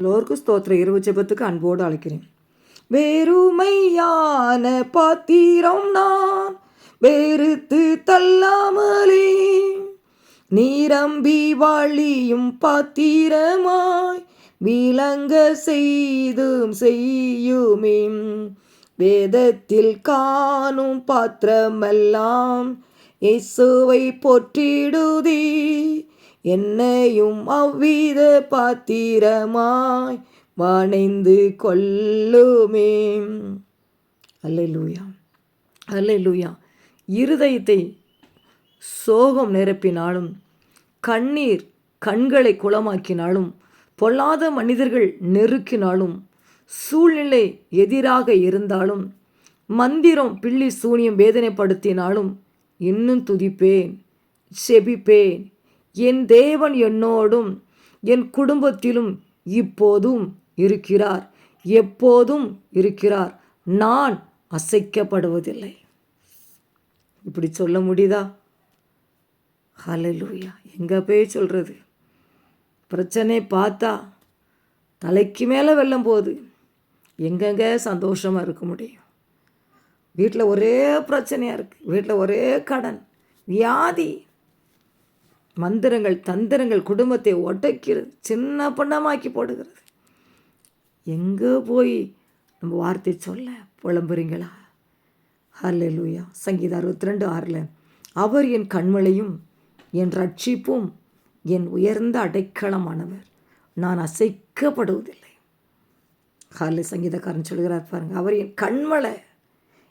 எல்லோருக்கும் ஸ்தோத்திர இரவு ஜெபத்துக்கு அன்போடு அழைக்கிறேன். வேறுமையான பாத்திரம் நான் வெறுத்து தள்ளாமலே நீரம்பி வாழியும் பாத்திரமாய் விளங்க செய்தும் செய்யுமே வேதத்தில் காணும் பாத்திரமெல்லாம் இசுவை போற்றிடுதே என்னையும் அவ்வித பாத்திரமாய் வணைந்து கொள்ளுமே. அல்லூயா அல்லூயா இருதயத்தை சோகம் நிரப்பினாலும் கண்ணீர் கண்களை குளமாக்கினாலும் பொல்லாத மனிதர்கள் நெருக்கினாலும் சூழ்நிலை எதிராக இருந்தாலும் மந்திரம் பிள்ளி சூனியம் வேதனைப்படுத்தினாலும் இன்னும் துதிப்பேன் செபிப்பேன். என் தேவன் என்னோடும் என் குடும்பத்திலும் இப்போதும் இருக்கிறார். எப்போதும் இருக்கிறார். நான் அசைக்கப்படுவதில்லை. இப்படி சொல்ல முடியுதா? ஹலலூயா எங்கே போய் சொல்கிறது பிரச்சனை பார்த்தா தலைக்கு மேலே வெள்ளம் போகுது எங்கெங்கே சந்தோஷமாக இருக்க முடியும்? வீட்டில் ஒரே பிரச்சனையாக இருக்குது வீட்டில் ஒரே கடன் வியாதி. மந்திரங்கள் தந்திரங்கள் குடும்பத்தை ஒட்டைக்கிறது சின்ன பண்ணமாக்கி போடுகிறது. எங்கே போய் நம்ம வார்த்தை சொல்ல புலம்புறீங்களா? ஹalleluya சங்கீதம் அறுபத்தி ரெண்டு ஆறில் அவர் என் கண்மலையும் என் ரட்சிப்பும் என் உயர்ந்த அடைக்கலமானவர். நான் அசைக்கப்படுவதில்லை. ஹார்லே சங்கீதக்காரன் சொல்கிறார் பாருங்க அவர் என் கண்மலை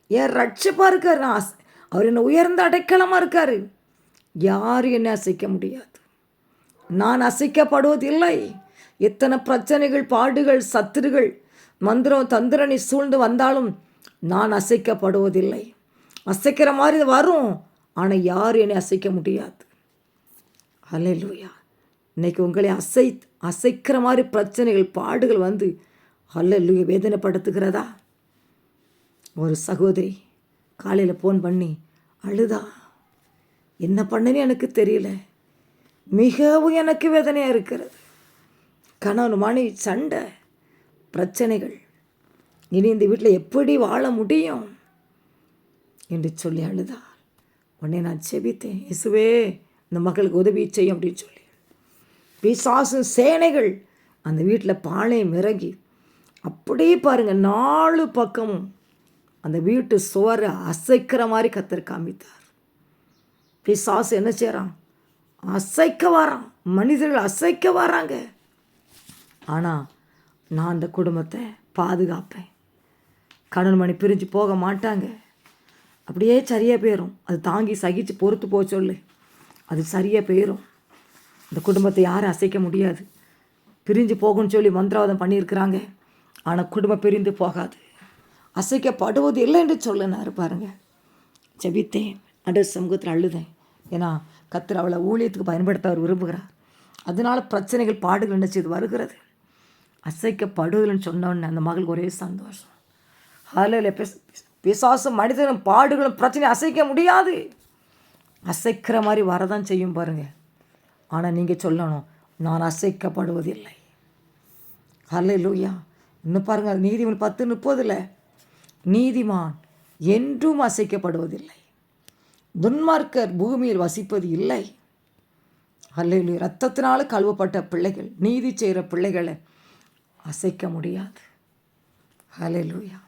என் ரட்சிப்பாக இருக்கார். நான் அச- அவர் என்ன உயர்ந்த அடைக்கலமாக இருக்கார். யார் என்னை அசைக்க முடியாது. நான் அசைக்கப்படுவதில்லை. எத்தனை பிரச்சனைகள் பாடுகள் சத்துருகள் மந்திரம் தந்திரனை சூழ்ந்து வந்தாலும் நான் அசைக்கப்படுவதில்லை. அசைக்கிற மாதிரி வரும் ஆனால் யார் என்னை அசைக்க முடியாது. ஹalleluya இன்னைக்கு உங்களை அசை அசைக்கிற மாதிரி பிரச்சனைகள் பாடுகள் வந்து ஹalleluya வேதனைப்படுத்துகிறதா? ஒரு சகோதரி காலையில் ஃபோன் பண்ணி அழுதா? என்ன பண்ணுன்னு எனக்கு தெரியல. மிகவும் எனக்கு வேதனையாக இருக்கிறது. கணவன் மனைவி சண்டை பிரச்சனைகள். இனி இந்த வீட்டில் எப்படி வாழ முடியும்? என்று சொல்லி அழுதாள் உடனே நான் செபித்தேன். இசுவே இந்த மகளுக்கு உதவி செய்யும் அப்படின்னு சொல்லி. பிசாசும் சேனைகள் அந்த வீட்டில் பாளையம் இறங்கி அப்படியே பாருங்கள் நாலு பக்கமும் அந்த வீட்டு சுவரை அசைக்கிற மாதிரி கத்தர் காமித்தார். பிசாசு என்ன செய்கிறான் அசைக்க வரான். மனிதர்கள் அசைக்க வராங்க. ஆனால் நான் அந்த குடும்பத்தை பாதுகாப்பேன். கணவன் மணி பிரிஞ்சு போக மாட்டாங்க. அப்படியே சரியாக போயிடும் அது தாங்கி சகித்து பொறுத்து போக சொல்லு. அது சரியாக போயிடும் இந்த குடும்பத்தை யாரும் அசைக்க முடியாது. பிரிஞ்சு போகும்னு சொல்லி மந்திரவாதம் பண்ணியிருக்கிறாங்க. ஆனால் குடும்பம் பிரிந்து போகாது. அசைக்கப்படுவது இல்லை என்று சொல்லினார் பாருங்கள் ஜபித்தேன். நடு சமூகத்தில் அழுதேன். ஏன்னா கத்தர் அவளை ஊழியத்துக்கு பயன்படுத்த அவர் விரும்புகிறார். அதனால பிரச்சனைகள் பாடுகள் என்ன செய்து வருகிறது? அசைக்கப்படுதல்னு சொன்னோடனே அந்த மகளுக்கு ஒரே சந்தோஷம். அதில் பிசாசும் மனிதனும் பாடுகளும் பிரச்சனை அசைக்க முடியாது. அசைக்கிற மாதிரி வரதான் செய்யும் பாருங்கள் ஆனால் நீங்கள் சொல்லணும் நான் அசைக்கப்படுவதில்லை. அல்ல லூயா இன்னும் பாருங்கள் அது நீதிமன் பத்து முப்பதில் நீதிமான் என்றும் அசைக்கப்படுவதில்லை. துன்மார்க்கர் பூமியில் வசிப்பது இல்லை. அல்லையிலே ரத்தத்தினால கழுவப்பட்ட பிள்ளைகள் நீதி செய்கிற பிள்ளைகளை அசைக்க முடியாது. ஹalleluya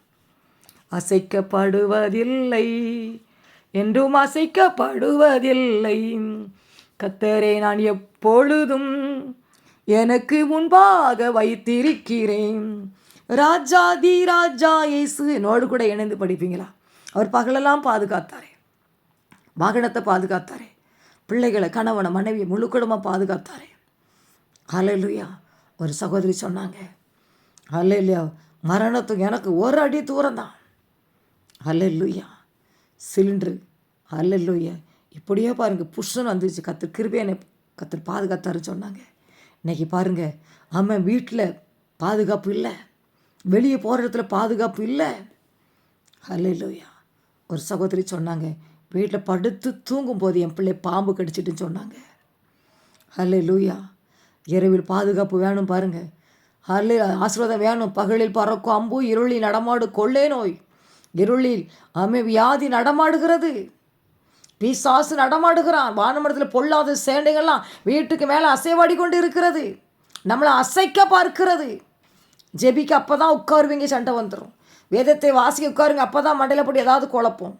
அசைக்கப்படுவதில்லை. என்றும் அசைக்கப்படுவதில்லை. கத்தரே நான் எப்பொழுதும் எனக்கு முன்பாக வைத்திருக்கிறேன். ராஜாதி ராஜா இயேசு என்னோடு கூட இணைந்து படிப்பீங்களா? அவர் பகலெல்லாம் பாதுகாத்தாரே. வாகனத்தை பாதுகாத்தாரே. பிள்ளைகளை கணவனை மனைவியை முழு குடும்பம் பாதுகாத்தாரே. ஹalleluya. ஒரு சகோதரி சொன்னாங்க. ஹalleluya. மரணத்துக்கு எனக்கு ஒரு அடி தூரம் தான் ஹalleluya. சிலிண்டரு. ஹalleluya. இப்படியே பாருங்கள் புஷ்ஷன் வந்துச்சு கத்து கிருபையனை கத்தர் பாதுகாத்தாருன்னு சொன்னாங்க. இன்னைக்கு பாருங்கள் அம்மன் வீட்டில் பாதுகாப்பு இல்லை. வெளியே போகிற இடத்துல பாதுகாப்பு இல்லை. ஹalleluya. ஒரு சகோதரி சொன்னாங்க வீட்டில் படுத்து தூங்கும்போது என் பிள்ளை பாம்பு கடிச்சிட்டுன்னு சொன்னாங்க. அல்ல லூயா இரவில் பாதுகாப்பு வேணும் பாருங்கள் அல்ல ஆசீர்வாதம் வேணும். பகலில் பறக்கும் அம்பு இருளில் நடமாடு கொள்ளே நோய். இருளில் அமை வியாதி நடமாடுகிறது. பிசாசு நடமாடுகிறான். வானமரத்தில் பொல்லாத சேண்டைகள்லாம் வீட்டுக்கு மேலே அசைவாடி கொண்டு இருக்கிறது நம்மளை அசைக்க பார்க்கிறது. ஜெபிக்கு அப்போ தான் உட்காருவீங்க சண்டை வந்துடும் வேதத்தை வாசிக்க உட்காருங்க அப்போ தான் மண்டையில் போட்டு ஏதாவது குழப்பம்.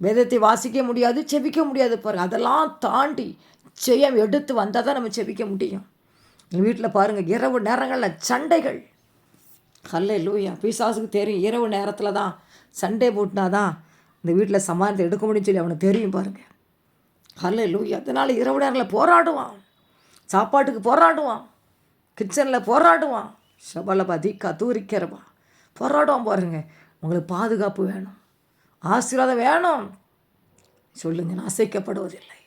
வேதத்தை வாசிக்க முடியாது செபிக்க முடியாது பாருங்கள் அதெல்லாம் தாண்டி ஜெயம் எடுத்து வந்தால் தான் நம்ம செபிக்க முடியும். வீட்டில் பாருங்கள் இரவு நேரங்களில் சண்டைகள். அல்ல லூயா பிசாசுக்கு தெரியும் இரவு நேரத்தில் தான் சண்டை போட்டினா தான் இந்த வீட்டில் சமாளத்தை எடுக்க முடியும்னு சொல்லி அவனுக்கு தெரியும் பாருங்கள் அல்ல லூயா அதனால் இரவு நேரங்களில் போராடுவான். சாப்பாட்டுக்கு போராடுவான். கிச்சனில் போராடுவான். சபலபதி கதூரிக்கிறவா போராடுவான் பாருங்கள் உங்களுக்கு பாதுகாப்பு வேணும். ஆசீர்வாதம் வேணும். சொல்லுங்க நான் அசைக்கப்படுவதில்லை.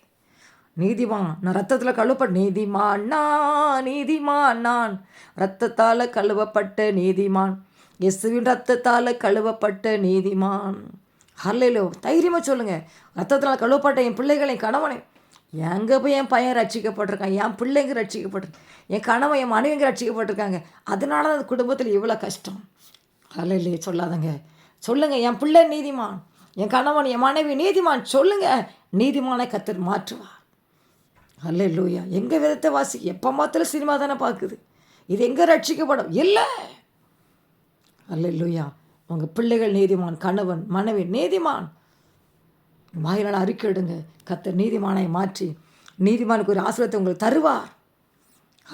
நீதிமான் நான் ரத்தத்தில் கழுவப்பட்ட நீதிமான் நான் நீதிமான் நான் ரத்தத்தால் கழுவப்பட்ட நீதிமான். இயேசுவின் ரத்தத்தால் கழுவப்பட்ட நீதிமான். ஹல்லையிலோ தைரியமாக சொல்லுங்கள் ரத்தத்தினால் கழுவப்பட்ட என் பிள்ளைகளை என் கணவனை. எங்கே போய் என் பையன் ரட்சிக்கப்பட்டிருக்கான்? என் பிள்ளைங்க ரட்சிக்கப்பட்டிருக்கு என் கணவன் என் மனைவிங்க ரட்சிக்கப்பட்டிருக்காங்க. அதனால தான் அந்த குடும்பத்தில் இவ்வளோ கஷ்டம். ஹல்லையிலே சொல்லாதங்க. சொல்லுங்கள் என் பிள்ளை நீதிமான் என் கணவன் என் மனைவி நீதிமான் சொல்லுங்கள் நீதிமானை கத்தர் மாற்றுவார். அல்ல லூயா எங்கள் விதத்தை வாசி எப்போ மாத்திரம் சினிமா தானே பார்க்குது. இது எங்கே ரட்சிக்கப்படும்? இல்லை. அல்ல லூயா உங்கள் பிள்ளைகள் நீதிமான் கணவன் மனைவி நீதிமான். வாயிலால் அறிக்கையிடுங்க கத்தர் நீதிமானை மாற்றி நீதிமானுக்கு ஒரு ஆசிரியத்தை உங்களுக்கு தருவார்.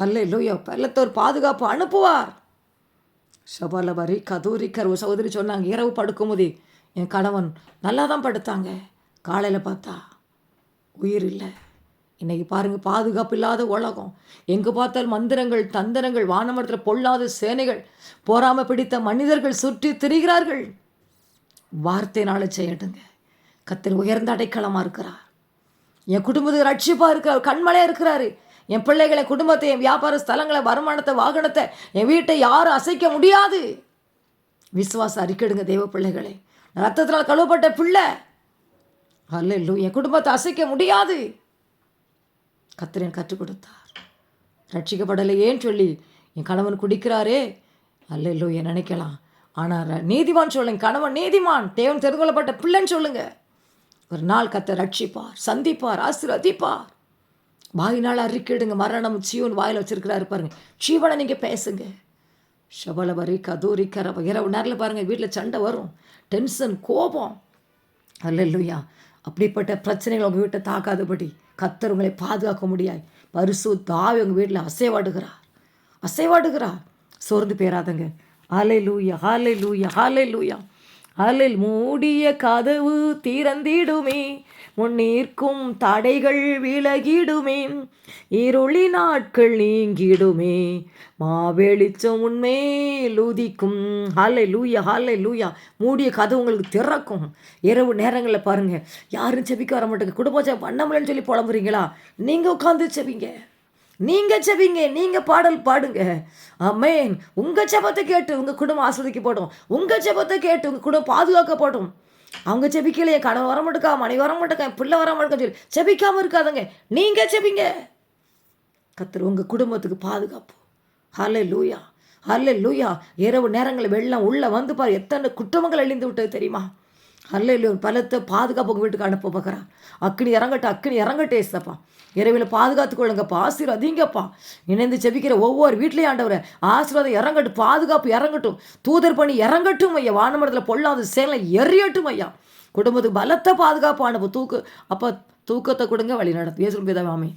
அல்ல லூயா பள்ளத்தோர் பாதுகாப்பு அனுப்புவார். ஷபாலபரி கதூரிக்கர் ஒரு சகோதரி சொன்னாங்க இரவு படுக்கும்போது என் கணவன் நல்லா தான் படுத்தாங்க. காலையில் பார்த்தா உயிர் இல்லை. இன்றைக்கி பாருங்கள் பாதுகாப்பு இல்லாத உலகம். எங்கே பார்த்தால் மந்திரங்கள் தந்திரங்கள் வானமரத்தில் பொல்லாத சேனைகள் போராமல் பிடித்த மனிதர்கள் சுற்றி திரிகிறார்கள். வார்த்தையினால் செய்யட்டுங்க கத்தர் உயர்ந்த அடைக்கலமாக இருக்கிறார். என் குடும்பத்துக்கு ரட்சிப்பாக இருக்கிறார் கண்மலையாக இருக்கிறாரு. என் பிள்ளைகளை குடும்பத்தை என் வியாபார ஸ்தலங்களை வருமானத்தை வாகனத்தை என் வீட்டை யாரும் அசைக்க முடியாது. விசுவாசம் அறிக்கிடுங்க தெய்வ பிள்ளைகளை. ரத்தத்தினால் கழுவப்பட்ட பிள்ளை. அல்ல என் குடும்பத்தை அசைக்க முடியாது. கத்திரன் கற்றுக் கொடுத்தார். ரட்சிக்கப்படலையேன்னு சொல்லி என் கணவன் குடிக்கிறாரே? அல்ல என் நினைக்கலாம் ஆனால் நீதிமான் சொல்லுங்க. கணவன் நீதிமான். தேவன் தெரிந்து கொள்ளப்பட்ட பிள்ளைன்னு சொல்லுங்க. ஒரு நாள் கத்தை ரட்சிப்பார் சந்திப்பார் ஆசீர்வதிப்பார். வாயினால் அறிக்கையிடுங்க மரணம் ஜீவன் வாயில் வச்சிருக்கிறாரு பாருங்க. ஜீவனை நீங்கள் பேசுங்க. ஷபலபரி கதூரி கரப. இரவு நேரில் பாருங்கள் வீட்டில் சண்டை வரும். டென்ஷன் கோபம். அல்ல அப்படிப்பட்ட பிரச்சனைகள் உங்கள் வீட்டை தாக்காதபடி கத்தர் உங்களை பாதுகாக்க முடியாது. பரிசு தாவி உங்கள் வீட்டில் அசைவாடுகிறார். அசைவாடுகிறார். சோர்ந்து பேராதங்க. ஆலை லூயா ஆலை லூயா ஆலை லூயா அலில் மூடிய கதவு திறந்திடுமே. முன்னிற்கும் தடைகள் விலகிடுமே. இருளி நாட்கள் நீங்கிடுமே. மாவெளிச்சம் உண்மையில் உதிக்கும். ஹாலை லூயா ஹாலை லூயா மூடிய கதவு உங்களுக்கு திறக்கும். இரவு நேரங்களில் பாருங்கள் யாரும் செபிக்க வர மாட்டேங்க. குடும்பம் பண்ண முடியலன்னு சொல்லி புலம்புறீங்களா? நீங்கள் உட்காந்து செபிங்க. நீங்கள் செவிங்க நீங்கள் பாடல் பாடுங்க. அம்மேன் உங்கள் செபத்தை கேட்டு உங்கள் குடும்பம் ஆஸ்வதிக்கப்படும். உங்கள் செபத்தை கேட்டு உங்கள் குடும்பம் பாதுகாக்கப்படும். அவங்க செபிக்கலையே கடன் வர மாட்டேக்கா மனைவி வர மாட்டேக்கா பிள்ளை வர மாட்டேக்கா சொல்லி செபிக்காமல் இருக்காதுங்க. நீங்கள் செபிங்க கத்துரு உங்கள் குடும்பத்துக்கு பாதுகாப்பு. ஹலே லூயா ஹலே லூயா இரவு நேரங்களில் வெள்ளம் உள்ளே வந்து பாரு. எத்தனை குற்றமங்கள் அழிந்து விட்டது தெரியுமா? அல்ல பலத்தை பாதுகாப்பு உங்கள் வீட்டுக்கு அனுப்ப பார்க்குறான் அக்னி இறங்கட்டும் அக்னி இறங்கட்டே ஏசப்பா இறைவில் பாதுகாத்து கொள்ளுங்கப்பா ஆசீர்வதிங்கப்பா. இணைந்து செபிக்கிற ஒவ்வொரு வீட்லேயும் ஆண்டவரை ஆசீர்வாதம் இறங்கட்டும் பாதுகாப்பு இறங்கட்டும் தூதர் பண்ணி இறங்கட்டும் ஐயா. வானமரத்தில் பொல்லாத சேலை எறியட்டும் ஐயா. குடும்பத்துக்கு பலத்தை பாதுகாப்பு அனுப்பு தூக்கு அப்போ தூக்கத்தை கொடுங்க வழி நடத்தும். ஏசுரும் பிதாவாமே